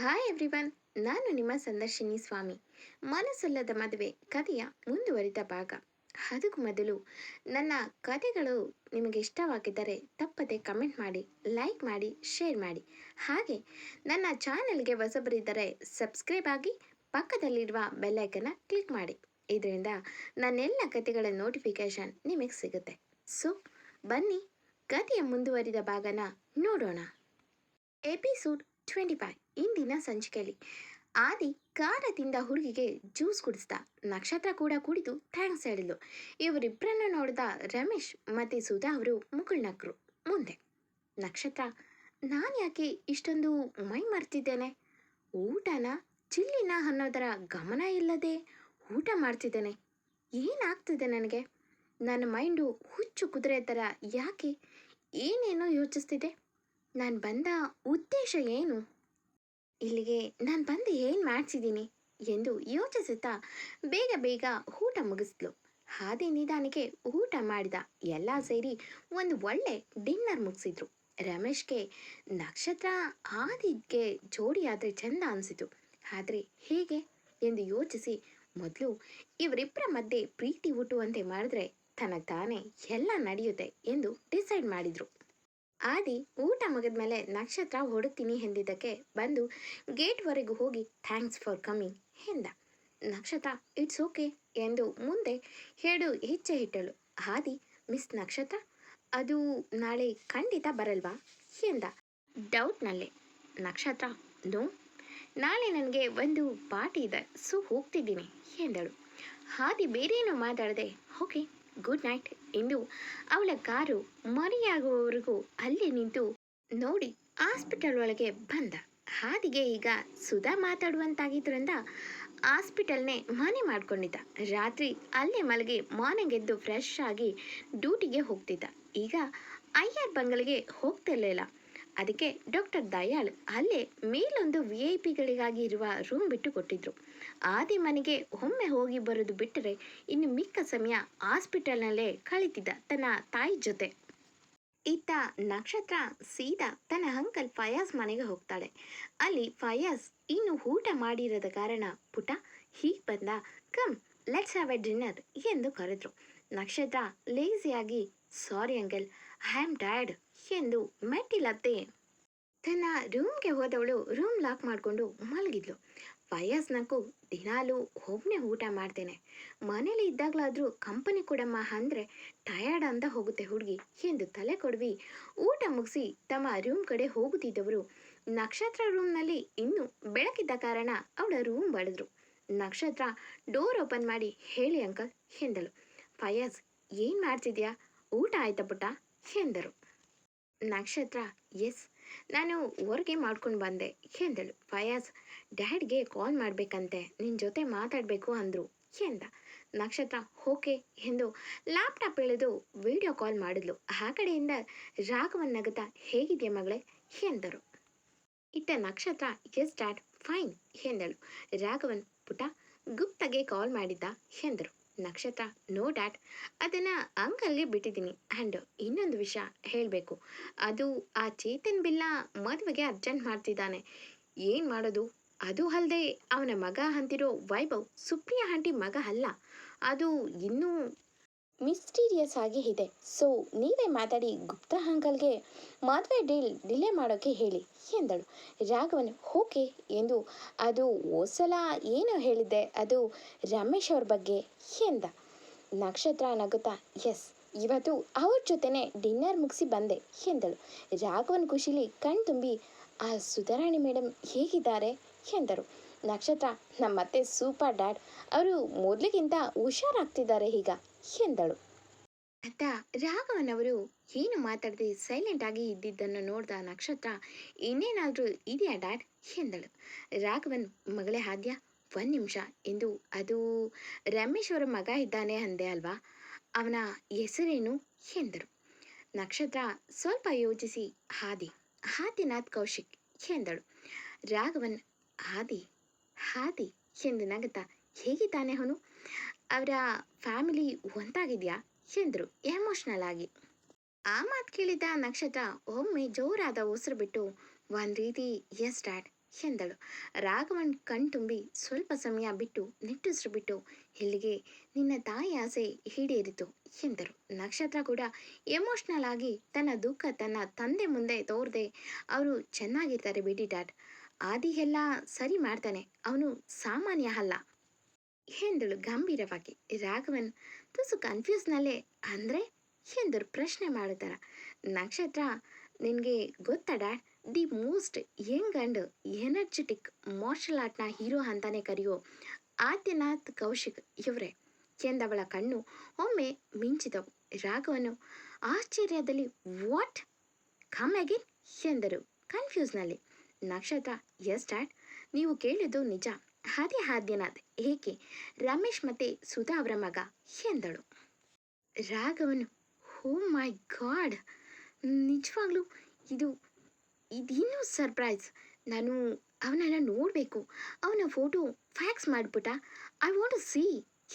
Hi everyone ನಾನು ನಿಮ್ಮ ಸಂದರ್ಶಿನಿ ಸ್ವಾಮಿ. ಮನಸ್ಸಲ್ಲದ ಮದುವೆ ಕಥೆಯ ಮುಂದುವರಿದ ಭಾಗ. ಅದಕ್ಕೂ ಮೊದಲು, ನನ್ನ ಕಥೆಗಳು ನಿಮಗೆ ಇಷ್ಟವಾಗಿದ್ದರೆ ತಪ್ಪದೆ ಕಮೆಂಟ್ ಮಾಡಿ, ಲೈಕ್ ಮಾಡಿ, ಶೇರ್ ಮಾಡಿ. ಹಾಗೆ, ನನ್ನ ಚಾನೆಲ್ಗೆ ಹೊಸಬರಿದ್ದರೆ ಸಬ್ಸ್ಕ್ರೈಬ್ ಆಗಿ ಪಕ್ಕದಲ್ಲಿರುವ ಬೆಲ್ಲೈಕನ್ನ ಕ್ಲಿಕ್ ಮಾಡಿ. ಇದರಿಂದ ನನ್ನೆಲ್ಲ ಕಥೆಗಳ ನೋಟಿಫಿಕೇಷನ್ ನಿಮಗೆ ಸಿಗುತ್ತೆ. ಸೊ, ಬನ್ನಿ ಕಥೆಯ ಮುಂದುವರಿದ ಭಾಗನ ನೋಡೋಣ. ಎಪಿಸೋಡ್ ಟ್ವೆಂಟಿ ಫೈವ್ ಇಂದಿನ ಸಂಚಿಕೆಯಲ್ಲಿ. ಆದಿ ಕಾರದಿಂದ ಹುಡುಗಿಗೆ ಜ್ಯೂಸ್ ಕುಡಿಸ್ದ. ನಕ್ಷತ್ರ ಕೂಡ ಕುಡಿದು ಥ್ಯಾಂಕ್ಸ್ ಹೇಳಿದ್ಲು. ಇವರಿಬ್ಬರನ್ನು ನೋಡಿದ ರಮೇಶ್ ಮತ್ತು ಸುಧಾ ಅವರು ಮುಗುಳ್ನಕ್ರು ಮುಂದೆ. ನಕ್ಷತ್ರ, ನಾನು ಯಾಕೆ ಇಷ್ಟೊಂದು ಮೈ ಮರ್ತಿದ್ದೇನೆ? ಊಟನ ಚಿಲ್ಲಿನ ಅನ್ನೋದರ ಗಮನ ಇಲ್ಲದೆ ಊಟ ಮಾಡ್ತಿದ್ದೇನೆ. ಏನಾಗ್ತಿದೆ ನನಗೆ? ನನ್ನ ಮೈಂಡು ಹುಚ್ಚು ಕುದುರೆ ಥರ ಯಾಕೆ? ಏನೇನೋ ಯೋಚಿಸ್ತಿದೆ. ನಾನು ಬಂದ ಉದ್ದೇಶ ಏನು? ಇಲ್ಲಿಗೆ ನಾನು ಬಂದು ಏನು ಮಾಡಿಸಿದ್ದೀನಿ ಎಂದು ಯೋಚಿಸುತ್ತಾ ಬೇಗ ಬೇಗ ಊಟ ಮುಗಿಸ್ಲು. ಹಾದಿ ನಿಧಾನಕ್ಕೆ ಊಟ ಮಾಡಿದ ಎಲ್ಲ ಸೇರಿ ಒಂದು ಒಳ್ಳೆ ಡಿನ್ನರ್ ಮುಗಿಸಿದ್ರು. ರಮೇಶ್ಗೆ ನಕ್ಷತ್ರ ಆದಿಗೆ ಜೋಡಿಯಾದರೆ ಚಂದ ಅನಿಸಿತು. ಆದರೆ ಹೇಗೆ ಎಂದು ಯೋಚಿಸಿ ಮೊದಲು ಇವರಿಬ್ಬರ ಮಧ್ಯೆ ಪ್ರೀತಿ ಹುಟ್ಟುವಂತೆ ಮಾಡಿದ್ರೆ ತನಗೆ ತಾನೇ ಎಲ್ಲ ನಡೆಯುತ್ತೆ ಎಂದು ಡಿಸೈಡ್ ಮಾಡಿದರು. ಆದಿ ಊಟ ಮುಗಿದ್ಮೇಲೆ ನಕ್ಷತ್ರ ಹೊಡುತ್ತೀನಿ ಎಂದಿದ್ದಕ್ಕೆ ಬಂದು ಗೇಟ್ವರೆಗೂ ಹೋಗಿ ಥ್ಯಾಂಕ್ಸ್ ಫಾರ್ ಕಮಿಂಗ್ ಎಂದ. ನಕ್ಷತ್ರ ಇಟ್ಸ್ ಓಕೆ ಎಂದು ಮುಂದೆ ಹೇಳು ಹೆಚ್ಚೆ ಇಟ್ಟಳು ಆದಿ ಮಿಸ್ ನಕ್ಷತ್ರ, ಅದು ನಾಳೆ ಖಂಡಿತ ಬರಲ್ವಾ? ಎಂದ. ಡೌಟ್ನಲ್ಲೇ, ನಕ್ಷತ್ರ ನೋ ನಾಳೆ ನನಗೆ ಒಂದು ಪಾರ್ಟಿ ಇದೆ, ಸೊ ಹೋಗ್ತಿದ್ದೀನಿ ಎಂದಳು. ಹಾದಿ ಬೇರೇನೂ ಮಾತಾಡದೆ ಓಕೆ ಗುಡ್ ನೈಟ್ ಎಂದು ಅವಳ ಕಾರು ಮರಿಯಾಗುವವರೆಗೂ ಅಲ್ಲೇ ನಿಂತು ನೋಡಿ ಹಾಸ್ಪಿಟಲ್ ಒಳಗೆ ಬಂದ. ಹಾದಿಗೆ ಈಗ ಸುಧಾ ಮಾತಾಡುವಂತಾಗಿದ್ದರಿಂದ ಹಾಸ್ಪಿಟಲ್ನೇ ಮನೆ ಮಾಡ್ಕೊಂಡಿದ್ದ. ರಾತ್ರಿ ಅಲ್ಲೇ ಮಲಗಿ ಮಾರ್ನಿಂಗ್ ಎದ್ದು ಫ್ರೆಶ್ ಆಗಿ ಡ್ಯೂಟಿಗೆ ಹೋಗ್ತಿದ್ದ. ಈಗ ಅಯ್ಯರ್ ಬಂಗಲೆಗೆ ಹೋಗ್ತಿರ್ಲಿಲ್ಲ ಅದಕ್ಕೆ ಡಾಕ್ಟರ್ ದಯಾಳ್ ಅಲ್ಲೇ ಮೇಲೊಂದು ವಿ ಐ ಪಿಗಳಿಗಾಗಿ ಇರುವ ರೂಮ್ ಬಿಟ್ಟು ಕೊಟ್ಟಿದ್ರು. ಆದಿ ಮನೆಗೆ ಒಮ್ಮೆ ಹೋಗಿ ಬರೋದು ಬಿಟ್ಟರೆ ಇನ್ನು ಮಿಕ್ಕ ಸಮಯ ಹಾಸ್ಪಿಟಲ್ನಲ್ಲೇ ಕಳೀತಿದ್ದ ತನ್ನ ತಾಯಿ ಜೊತೆ. ಇತ್ತ ನಕ್ಷತ್ರ ಸೀದಾ ತನ್ನ ಅಂಕಲ್ ಫಯಾಜ್ ಮನೆಗೆ ಹೋಗ್ತಾಳೆ. ಅಲ್ಲಿ ಫಯಾಜ್ ಇನ್ನು ಊಟ ಮಾಡಿರದ ಕಾರಣ ಪುಟ ಹೀಗೆ ಬಂದ, come let's have a dinner ಎಂದು ಕರೆದ್ರು. ನಕ್ಷತ್ರ ಲೇಸಿಯಾಗಿ sorry uncle I am dad ಎಂದು ಮೆಟ್ಟಿಲತ್ತೆ. ತನ್ನ ರೂಮ್ಗೆ ಹೋದವಳು ರೂಮ್ ಲಾಕ್ ಮಾಡಿಕೊಂಡು ಮಲಗಿದ್ಲು. ನಕ್ಕು ದಿನಾಲೂ ಒಬ್ಬನೇ ಊಟ ಮಾಡ್ತೇನೆ. ಮನೇಲಿ ಇದ್ದಾಗಲಾದರೂ ಕಂಪನಿ ಕೊಡಮ್ಮ ಅಂದರೆ ಟಯರ್ಡ್ ಅಂತ ಹೋಗುತ್ತೆ ಹುಡುಗಿ ಎಂದು ತಲೆ ಕೊಡ್ವಿ. ಊಟ ಮುಗಿಸಿ ತಮ್ಮ ರೂಮ್ ಕಡೆ ಹೋಗುತ್ತಿದ್ದವರು. ನಕ್ಷತ್ರ ರೂಮ್ನಲ್ಲಿ ಇನ್ನೂ ಬೆಳಕಿದ್ದ ಕಾರಣ ಅವಳ ರೂಮ್ ಬಳಿದ್ರು ನಕ್ಷತ್ರ ಡೋರ್ ಓಪನ್ ಮಾಡಿ ಹೇಳಿ ಅಂಕಲ್ ಎಂದಳು. ಫಯಾಜ್ ಏನು ಮಾಡ್ತಿದ್ಯಾ? ಊಟ ಆಯ್ತಾ ಪುಟ್ಟ? ಎಂದರು. ನಕ್ಷತ್ರ, ಎಸ್ ನಾನು ಹೊರಗೆ ಮಾಡ್ಕೊಂಡು ಬಂದೆ. ಎಂದಳು ಫಯಾಸ್ ಡ್ಯಾಡ್ಗೆ ಕಾಲ್ ಮಾಡಬೇಕಂತೆ. ನಿನ್ನ ಜೊತೆ ಮಾತಾಡಬೇಕು ಅಂದರು. ಎಂದ ನಕ್ಷತ್ರ, ಓಕೆ ಎಂದು ಲ್ಯಾಪ್ಟಾಪ್ ಎಳೆದು ವಿಡಿಯೋ ಕಾಲ್ ಮಾಡಿದ್ಲು. ಆ ಕಡೆಯಿಂದ ರಾಘವನ್ ನಗತ, ಹೇಗಿದೆಯಾ ಮಗಳೇ? ಎಂದರು ಇತ್ತ ನಕ್ಷತ್ರ, ಎಸ್, ಡ್ಯಾಡ್, ಫೈನ್. ಎಂದಳು ರಾಘವನ್ ಪುಟ, ಗುಪ್ತಗೆ ಕಾಲ್ ಮಾಡಿದ್ದ? ಎಂದರು ನಕ್ಷತ್ರ ನೋ ಡ್ಯಾಟ್ ಅದನ್ನು ಅಂಕಲ್ಗೆ ಬಿಟ್ಟಿದ್ದೀನಿ. ಆ್ಯಂಡ್ ಇನ್ನೊಂದು ವಿಷಯ ಹೇಳಬೇಕು. ಅದು ಆ ಚೇತನ್ ಬಿಲ್ಲ ಮದುವೆಗೆ ಅರ್ಜೆಂಟ್ ಮಾಡ್ತಿದ್ದಾನೆ. ಏನು ಮಾಡೋದು? ಅದು ಅಲ್ಲದೆ ಅವನ ಮಗ ಅಂತಿರೋ ವೈಭವ್ ಸುಪ್ರಿಯಾ ಆಂಟಿ ಮಗ ಅಲ್ಲ. ಅದು ಇನ್ನೂ ಮಿಸ್ಟೀರಿಯಸ್ ಆಗಿ ಇದೆ. ಸೊ, ನೀವೇ ಮಾತಾಡಿ ಗುಪ್ತಾ ಅಂಕಲ್ಗೆ ಮದುವೆ ಡೀಲ್ ಡಿಲೇ ಮಾಡೋಕ್ಕೆ ಹೇಳಿ ಎಂದಳು. ರಾಘವನ್, ಓಕೆ ಎಂದು ಅದು ಹೋಸಲ ಏನು ಹೇಳಿದ್ದೆ? ಅದು ರಮೇಶ್ ಅವ್ರ ಬಗ್ಗೆ ಎಂದ. ನಕ್ಷತ್ರ ನಗುತ್ತಾ, ಎಸ್, ಇವತ್ತು ಅವ್ರ ಜೊತೆನೆ ಡಿನ್ನರ್ ಮುಗಿಸಿ ಬಂದೆ, ಎಂದಳು. ರಾಘವನ್ ಖುಷಿಲಿ ಕಣ್ ತುಂಬಿ, ಆ ಸುಧಾರಾಣಿ ಮೇಡಮ್ ಹೇಗಿದ್ದಾರೆ? ಎಂದರು. ನಕ್ಷತ್ರ, ನಮ್ಮತ್ತೆ ಸೂಪರ್ ಡ್ಯಾಡ್. ಅವರು ಮೊದಲಿಗಿಂತ ಹುಷಾರಾಗ್ತಿದ್ದಾರೆ ಈಗ. ಎಂದಳು. ಅತ್ತ ರಾಘವನವರು ಏನು ಮಾತಾಡದೆ ಸೈಲೆಂಟ್ ಆಗಿ ಇದ್ದಿದ್ದನ್ನು ನೋಡಿದ ನಕ್ಷತ್ರ, ಇನ್ನೇನಾದರೂ ಇದೆಯಾ ಡ್ಯಾಡ್? ಎಂದಳು. ರಾಘವನ್ ಮಗಳೇ ಆದ್ಯ? ಒಂದು ನಿಮಿಷ. ಎಂದು ಅದು ರಮೇಶ್ ಅವರ ಮಗ ಇದ್ದಾನೆ ಅಂದೆ ಅಲ್ವಾ? ಅವನ ಹೆಸರೇನು? ಎಂದರು. ನಕ್ಷತ್ರ, ಸ್ವಲ್ಪ ಯೋಚಿಸಿ. ಹಾದಿ ಹಾದಿನಾಥ್ ಕೌಶಿಕ್. ಎಂದಳು. ರಾಘವನ್ ಹಾದಿ ಹಾದಿ ಎಂದು ನಗತ ಹೇಗಿದ್ದಾನೆ ಅವನು? ಅವರ ಫ್ಯಾಮಿಲಿ ಒಂದಾಗಿದೆಯಾ ಎಂದರು ಎಮೋಷ್ನಲ್ ಆಗಿ. ಆ ಮಾತು ಕೇಳಿದ ನಕ್ಷತ್ರ ಒಮ್ಮೆ ಜೋರಾದ ಉಸಿರು ಬಿಟ್ಟು, ಒಂದು ರೀತಿ ಎಸ್ ಡ್ಯಾಡ್ ಎಂದಳು. ರಾಘವನ್ ಕಣ್ತುಂಬಿ ಸ್ವಲ್ಪ ಸಮಯ ಬಿಟ್ಟು ನಿಟ್ಟುಸಿರು ಬಿಟ್ಟು, ಇಲ್ಲಿಗೆ ನಿನ್ನ ತಾಯಿ ಆಸೆ ಈಡೇರಿತು, ಎಂದರು. ನಕ್ಷತ್ರ ಕೂಡ ಎಮೋಷ್ನಲ್ ಆಗಿ ತನ್ನ ದುಃಖ ತನ್ನ ತಂದೆ ಮುಂದೆ ತೋರದೆ, ಅವರು ಚೆನ್ನಾಗಿರ್ತಾರೆ ಬಿಡಿ ಡ್ಯಾಡ್ ಆದಿ ಎಲ್ಲ ಸರಿ ಮಾಡ್ತಾನೆ. ಅವನು ಸಾಮಾನ್ಯ ಅಲ್ಲ. ಎಂದಳು ಗಂಭೀರವಾಗಿ ರಾಘವನ್ ತುಸು ಕನ್ಫ್ಯೂಸ್ನಲ್ಲೇ ಅಂದ್ರೆ ಎಂದರು ಪ್ರಶ್ನೆ ಮಾಡುತ್ತಾರ. ನಕ್ಷತ್ರ, ನಿನಗೆ ಗೊತ್ತಾ dad the most young and energetic martial ಆರ್ಟ್ನ hero ಅಂತಾನೆ ಕರೆಯೋ ಆದ್ಯನಾಥ್ ಕೌಶಿಕ್ ಇವರೇ. ಎಂದವಳ ಕಣ್ಣು ಒಮ್ಮೆ ಮಿಂಚಿದವು. ರಾಘವನು ಆಶ್ಚರ್ಯದಲ್ಲಿ, ವಾಟ್? ಕಮ್ ಅಗೇನ್ ಎಂದರು ಕನ್ಫ್ಯೂಸ್ನಲ್ಲಿ ನಕ್ಷತ್ರ ಎಸ್ ಡ್ಯಾಡ್ ನೀವು ಕೇಳಿದ್ದು ನಿಜ. ಅದೇ ಹಾದ್ಯನಾಥ್ ಏಕೆ? ರಮೇಶ್ ಮತ್ತೆ ಸುಧಾ ಅವರ ಮಗ ಎಂದಳು. ರಾಘವನು ಹೋ ಮೈ ಗಾಡ್! ನಿಜವಾಗ್ಲೂ ಇದು ಇದಿನ್ನೂ ಸರ್ಪ್ರೈಸ್? ನಾನು ಅವನನ್ನು ನೋಡಬೇಕು. ಅವನ ಫೋಟೋ ಫ್ಯಾಕ್ಸ್ ಮಾಡಿಬಿಟ್ಟ. ಐ ವಾಂಟ್ ಟು ಸಿ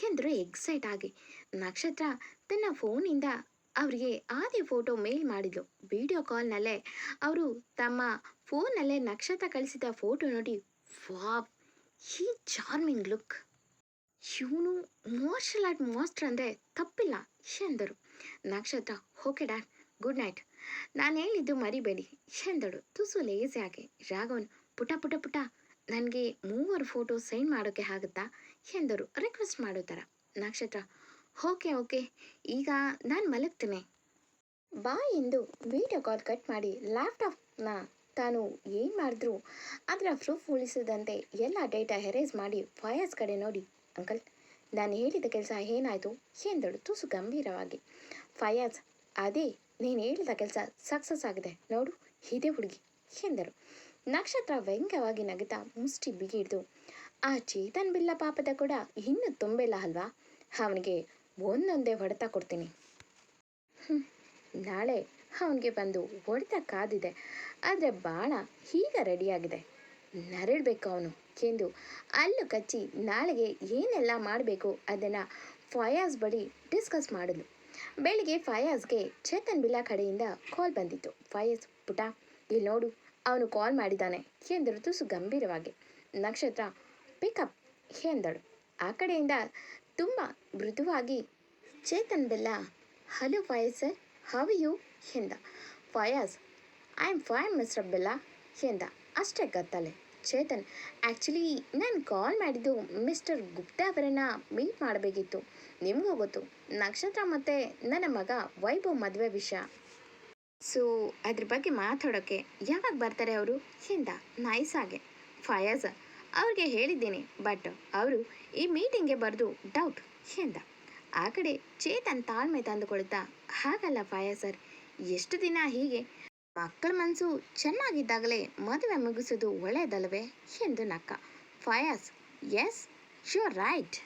ಎಂದರು ಎಕ್ಸೈಟ್ ಆಗಿ. ನಕ್ಷತ್ರ ತನ್ನ ಫೋನಿಂದ ಅವರಿಗೆ ಆದಿ ಫೋಟೋ ಮೇಲ್ ಮಾಡಿದ್ಲು. ವಿಡಿಯೋ ಕಾಲ್ನಲ್ಲೇ ಅವರು ತಮ್ಮ ಫೋನ್ನಲ್ಲೇ ನಕ್ಷತ್ರ ಕಳಿಸಿದ ಫೋಟೋ ನೋಡಿ, ವಾವ್! ಈ ಚಾರ್ಮಿಂಗ್ ಲುಕ್. ಇವನು ಮಾರ್ಷಲ್ ಆರ್ಟ್ ಮಾಸ್ಟರ್ ಅಂದರೆ ತಪ್ಪಿಲ್ಲ ಎಂದರು ನಕ್ಷತ್ರ, ಓಕೆ ಡ್ಯಾಡ್ ಗುಡ್ ನೈಟ್. ನಾನು ಹೇಳಿದ್ದು ಮರಿಬೇಡಿ ಎಂದಳು ತುಸು ಲೇಸಿಯಾಗಿ ರಾಘವನ್, ಪುಟ ಪುಟ ಪುಟ, ನನಗೆ ಮೂವರು ಫೋಟೋ ಸೈನ್ ಮಾಡೋಕ್ಕೆ ಆಗುತ್ತಾ? ಎಂದರು ರಿಕ್ವೆಸ್ಟ್ ಮಾಡೋ ನಕ್ಷತ್ರ, ಓಕೆ ಓಕೆ. ಈಗ ನಾನು ಮಲಗ್ತೇನೆ. ಬಾ ಎಂದು ವಿಡಿಯೋ ಕಾಲ್ ಕಟ್ ಮಾಡಿ ಲ್ಯಾಪ್ಟಾಪ್ನ ತಾನು ಏನು ಮಾಡಿದ್ರು? ಅದರ ಪ್ರೂಫ್ ಉಳಿಸದಂತೆ ಎಲ್ಲ ಡೇಟಾ ಹೆರೇಸ್ ಮಾಡಿ ಫಯರ್ಸ್ ಕಡೆ ನೋಡಿ, ಅಂಕಲ್. ನಾನು ಹೇಳಿದ ಕೆಲಸ ಏನಾಯಿತು? ಎಂದಳು ತುಸು ಗಂಭೀರವಾಗಿ. ಫಯಾಜ್ ಅದೇ, ನೀನು ಹೇಳಿದ ಕೆಲಸ ಸಕ್ಸಸ್ ಆಗಿದೆ. ನೋಡು, ಇದೇ ಹುಡುಗಿ ಎಂದರು ನಕ್ಷತ್ರ ವ್ಯಂಗ್ಯವಾಗಿ ನಗುತ್ತಾ ಮುಷ್ಟಿ ಬಿಗಿಡ್ದು. ಆ ಚೇತನ್ ಬಿಲ್ಲ ಪಾಪದ ಕೂಡ ಇನ್ನೂ ತುಂಬಿಲ್ಲ ಅಲ್ವಾ? ಅವನಿಗೆ ಒಂದೊಂದೇ ಹೊಡೆತ ಕೊಡ್ತೀನಿ. ನಾಳೆ ಅವನಿಗೆ ಬಂದು ಹೊಡೆತ ಕಾದಿದೆ. ಆದರೆ ಬಾಣ ಈಗ ರೆಡಿಯಾಗಿದೆ. ನರಳಬೇಕು ಅವನು ಎಂದು ಅಲ್ಲು ಕಚ್ಚಿ ನಾಳೆಗೆ ಏನೆಲ್ಲ ಮಾಡಬೇಕು ಅದನ್ನು ಫಯಾಜ್ ಬಳಿ ಡಿಸ್ಕಸ್ ಮಾಡಿದ್ಲು. ಬೆಳಿಗ್ಗೆ ಫಯಾಜ್ಗೆ ಚೇತನ್ ಬಿಲ್ಲಾ ಕಡೆಯಿಂದ ಕಾಲ್ ಬಂದಿತ್ತು. ಫಯಾಜ್, ಪುಟ ಇಲ್ಲಿ ನೋಡು, ಅವನು ಕಾಲ್ ಮಾಡಿದ್ದಾನೆ ಎಂದರು ತುಸು ಗಂಭೀರವಾಗಿ. ನಕ್ಷತ್ರ ಪಿಕಪ್ ಎಂದಳು ಆ ಕಡೆಯಿಂದ ತುಂಬ ಮೃದುವಾಗಿ, Chetan Billa hello Fayaz sir how you ಎಂದ Fayaz I am fine mister Billa ಎಂದ ಅಷ್ಟೇ ಗತ್ತಲೆ. ಚೇತನ್ ಆ್ಯಕ್ಚುಲಿ ನಾನು ಕಾಲ್ ಮಾಡಿದ್ದು ಮಿಸ್ಟರ್ ಗುಪ್ತಾ ಅವರನ್ನು ಮೀಟ್ ಮಾಡಬೇಕಿತ್ತು. ನಿಮಗೂ ಗೊತ್ತು, ನಕ್ಷತ್ರ ಮತ್ತು ನನ್ನ ಮಗ ವೈಭವ್ ಮದುವೆ ವಿಷಯ. ಸೊ ಅದ್ರ ಬಗ್ಗೆ ಮಾತಾಡೋಕ್ಕೆ ಯಾವಾಗ ಬರ್ತಾರೆ ಅವರು? ಎಂದ ನೈಸ್ ಆಗೆ. ಫಯಾಜ್ ಅವ್ರಿಗೆ ಹೇಳಿದ್ದೀನಿ ಬಟ್ ಅವರು ಈ ಮೀಟಿಂಗ್ಗೆ ಬರೆದು ಡೌಟ್ ಎಂದ ಆ ಕಡೆ ಚೇತನ್ ತಾಳ್ಮೆ ತಂದುಕೊಳ್ತಾ, ಹಾಗಲ್ಲ ಫಾಯ ಸರ್ ಎಷ್ಟು ದಿನ ಹೀಗೆ? ಮಕ್ಕಳ ಮನಸ್ಸು ಚೆನ್ನಾಗಿದ್ದಾಗಲೇ ಮದುವೆ ಮುಗಿಸೋದು ಒಳ್ಳೆಯದಲ್ಲವೇ ಎಂದು ನಕ್ಕ Fayaz yes sure right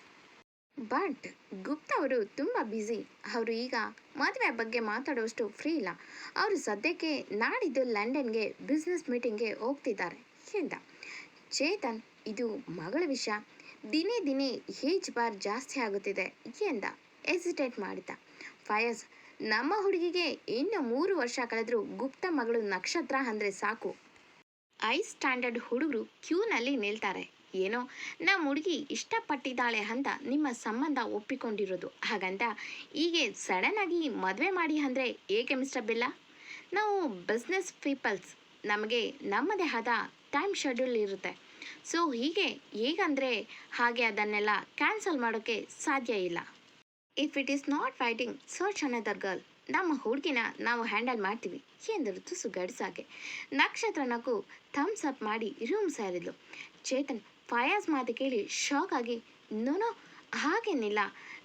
but Gupta ಅವರು ತುಂಬ ಬ್ಯುಸಿ ಅವರು ಈಗ ಮದುವೆ ಬಗ್ಗೆ ಮಾತಾಡುವಷ್ಟು ಫ್ರೀ ಇಲ್ಲ. ಅವರು ಸದ್ಯಕ್ಕೆ ನಾಡಿದ್ದು ಲಂಡನ್ಗೆ ಬಿಸ್ನೆಸ್ ಮೀಟಿಂಗ್ಗೆ ಹೋಗ್ತಿದ್ದಾರೆ, ಎಂದ. ಚೇತನ್, ಇದು ಮಗಳ ವಿಷಯ. ದಿನೇ ದಿನೇ ಏಜ್ ಬಾರ್ ಜಾಸ್ತಿ ಆಗುತ್ತಿದೆ. ಎಂದ ಎಸಿಟೇಟ್ ಮಾಡಿದ ಫಯಸ್ ನಮ್ಮ ಹುಡುಗಿಗೆ ಇನ್ನು ಮೂರು ವರ್ಷ ಕಳೆದರೂ ಗುಪ್ತ ಮಗಳು ನಕ್ಷತ್ರ ಅಂದರೆ ಸಾಕು. ಐ ಸ್ಟ್ಯಾಂಡರ್ಡ್ ಹುಡುಗರು ಕ್ಯೂನಲ್ಲಿ ನಿಲ್ತಾರೆ. ಏನೋ ನಮ್ಮ ಹುಡುಗಿ ಇಷ್ಟಪಟ್ಟಿದ್ದಾಳೆ ಅಂತ ನಿಮ್ಮ ಸಂಬಂಧ ಒಪ್ಪಿಕೊಂಡಿರೋದು. ಹಾಗಂತ ಹೀಗೆ ಸಡನ್ ಆಗಿ ಮದುವೆ ಮಾಡಿ ಅಂದರೆ ಏಕೆ ಮಿಸ್ಟರ್ ಬಿಲ್ಲ ನಾವು ಬಿಸ್ನೆಸ್ ಪೀಪಲ್ಸ್ ನಮಗೆ ನಮ್ಮದೇ ಆದ ಟೈಮ್ ಶೆಡ್ಯೂಲ್ ಇರುತ್ತೆ. ಸೊ ಹೀಗೆ ಹೇಗಂದರೆ ಹಾಗೆ ಅದನ್ನೆಲ್ಲ ಕ್ಯಾನ್ಸಲ್ ಮಾಡೋಕ್ಕೆ ಸಾಧ್ಯ ಇಲ್ಲ. If it is not fighting search another girl ನಮ್ಮ ಹುಡುಗಿನ ನಾವು ಹ್ಯಾಂಡಲ್ ಮಾಡ್ತೀವಿ. ಎಂದರು ತುಸು ಗಡ್ಸಾಗೆ ನಕ್ಷತ್ರ ನಗು ಥಮ್ಸ್ ಅಪ್ ಮಾಡಿ ರೂಮ್ ಸೇರಿದ್ಲು. ಚೇತನ್ ಫಯಾಜ್ ಮಾತು ಕೇಳಿ ಶಾಕ್ ಆಗಿ ನೋನೋ ಹಾಗೇನಿಲ್ಲ.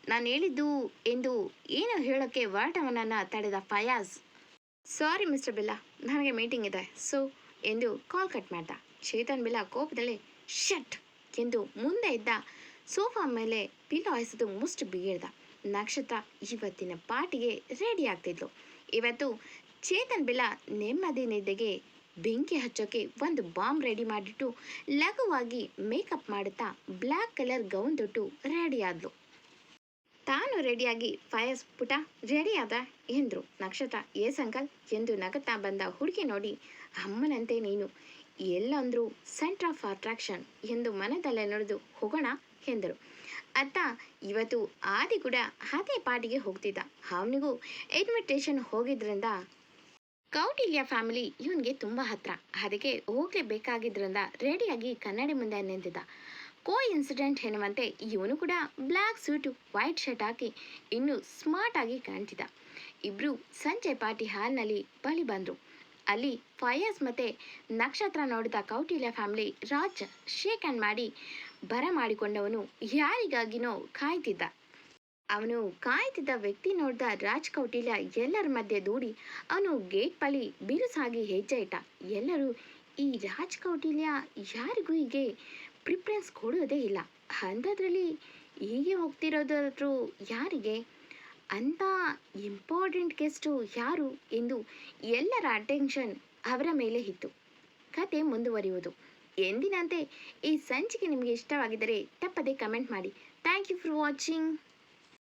ನಾನು ಹೇಳಿದ್ದು ಎಂದು ಏನು ಹೇಳೋಕ್ಕೆ ಹೊರಟವನನ್ನು ತಡೆದ ಫಯಾಜ್. Sorry mister Billa. ನನಗೆ ಮೀಟಿಂಗ್ ಇದೆ. ಸೊ ಎಂದು ಕಾಲ್ ಕಟ್ ಮಾಡ್ದ. ಚೇತನ್ ಬಿಲ್ಲಾ ಕೋಪದಲ್ಲಿ, ಶಟ್! ಎಂದು ಮುಂದೆ ಇದ್ದ ಸೋಫಾ ಮೇಲೆ ಪಿಲ್ಲೋ ಹಾಯಿಸಿದ್ದು ಮುಷ್ಟು ಬಿಗಿಡ್ದ. ನಕ್ಷತ್ರ ಇವತ್ತಿನ ಪಾರ್ಟಿಗೆ ರೆಡಿ ಆಗ್ತಿದ್ಲು. ಇವತ್ತು ಚೇತನ್ ಬಿಲ ನೆಮ್ಮದಿ ನಿದ್ದೆಗೆ ಬೆಂಕಿ ಹಚ್ಚೋಕೆ ಒಂದು ಬಾಂಬ್ ರೆಡಿ ಮಾಡಿಟ್ಟು ಲಘುವಾಗಿ ಮೇಕಪ್ ಮಾಡುತ್ತಾ ಬ್ಲ್ಯಾಕ್ ಕಲರ್ ಗೌನ್ ತೊಟ್ಟು ರೆಡಿ ಆದ್ಲು. ತಾನು ರೆಡಿಯಾಗಿ ಫಯಸ್ ಪುಟ ರೆಡಿ ಆದ ಎಂದ್ರು. ನಕ್ಷತ್ರ ಏಸ್ ಎಂದು ನಗತ್ತಾ ಬಂದ ಹುಡುಗಿ ನೋಡಿ, ಅಮ್ಮನಂತೆ ನೀನು. ಎಲ್ಲಂದ್ರೂ ಸೆಂಟರ್ ಆಫ್ ಅಟ್ರಾಕ್ಷನ್ ಎಂದು ಮನದಲ್ಲೇ ನಡೆದು ಹೋಗೋಣ ಎಂದರು. ಅತ್ತ ಇವತ್ತು ಆದಿ ಕೂಡ ಅದೇ ಪಾರ್ಟಿಗೆ ಹೋಗ್ತಿದ್ದ. ಅವನಿಗೂ ಇನ್ವಿಟೇಷನ್ ಹೋಗಿದ್ರಿಂದ ಕೌಟಿಲ್ಯ ಫ್ಯಾಮಿಲಿ ಇವನಿಗೆ ತುಂಬ ಹತ್ರ. ಅದಕ್ಕೆ ಹೋಗಲೇಬೇಕಾಗಿದ್ರಿಂದ ರೆಡಿಯಾಗಿ ಕನ್ನಡಿ ಮುಂದೆ ನಿಂತಿದ್ದ. ಕೋ ಇನ್ಸಿಡೆಂಟ್ ಎನ್ನುವಂತೆ ಇವನು ಕೂಡ ಬ್ಲ್ಯಾಕ್ ಸೂಟು ವೈಟ್ ಶರ್ಟ್ ಹಾಕಿ ಇನ್ನೂ ಸ್ಮಾರ್ಟ್ ಆಗಿ ಕಾಣ್ತಿದ್ದ. ಇಬ್ರು ಸಂಜೆ ಪಾರ್ಟಿ ಹಾಲ್ನಲ್ಲಿ ಬಳಿ ಬಂದರು. ಅಲ್ಲಿ ಫಯಾಜ್ ಮತ್ತೆ ನಕ್ಷತ್ರ ನೋಡಿದ Kautilya family Raj shake hand ಮಾಡಿ ಬರ ಮಾಡಿಕೊಂಡವನು ಯಾರಿಗಾಗಿನೋ ಕಾಯ್ತಿದ್ದ. ಅವನು ಕಾಯ್ತಿದ್ದ ವ್ಯಕ್ತಿ ನೋಡಿದ ರಾಜ್ ಕೌಟಿಲ್ಯ ಎಲ್ಲರ ಮಧ್ಯೆ ದೂಡಿ ಅವನು ಗೇಟ್ ಬಳಿ ಬಿರುಸಾಗಿ ಹೆಜ್ಜೆ ಇಟ್ಟ. ಎಲ್ಲರೂ, ಈ ರಾಜ್ ಕೌಟಿಲ್ಯ ಯಾರಿಗೂ ಹೀಗೆ ಪ್ರಿಫರೆನ್ಸ್ ಕೊಡೋದೇ ಇಲ್ಲ. ಅಂಥದ್ರಲ್ಲಿ ಹೀಗೆ ಹೋಗ್ತಿರೋದಾದ್ರೂ ಯಾರಿಗೆ? ಅಂತ ಇಂಪಾರ್ಟೆಂಟ್ ಗೆಸ್ಟು ಯಾರು ಎಂದು ಎಲ್ಲರ ಅಟೆನ್ಷನ್ ಅವರ ಮೇಲೆ ಇತ್ತು. ಕತೆ ಮುಂದುವರಿಯುವುದು. ಎಂದಿನಂತೆ ಈ ಸಂಚಿಕೆ ನಿಮಗೆ ಇಷ್ಟವಾಗಿದ್ದರೆ ತಪ್ಪದೆ ಕಮೆಂಟ್ ಮಾಡಿ. Thank you for watching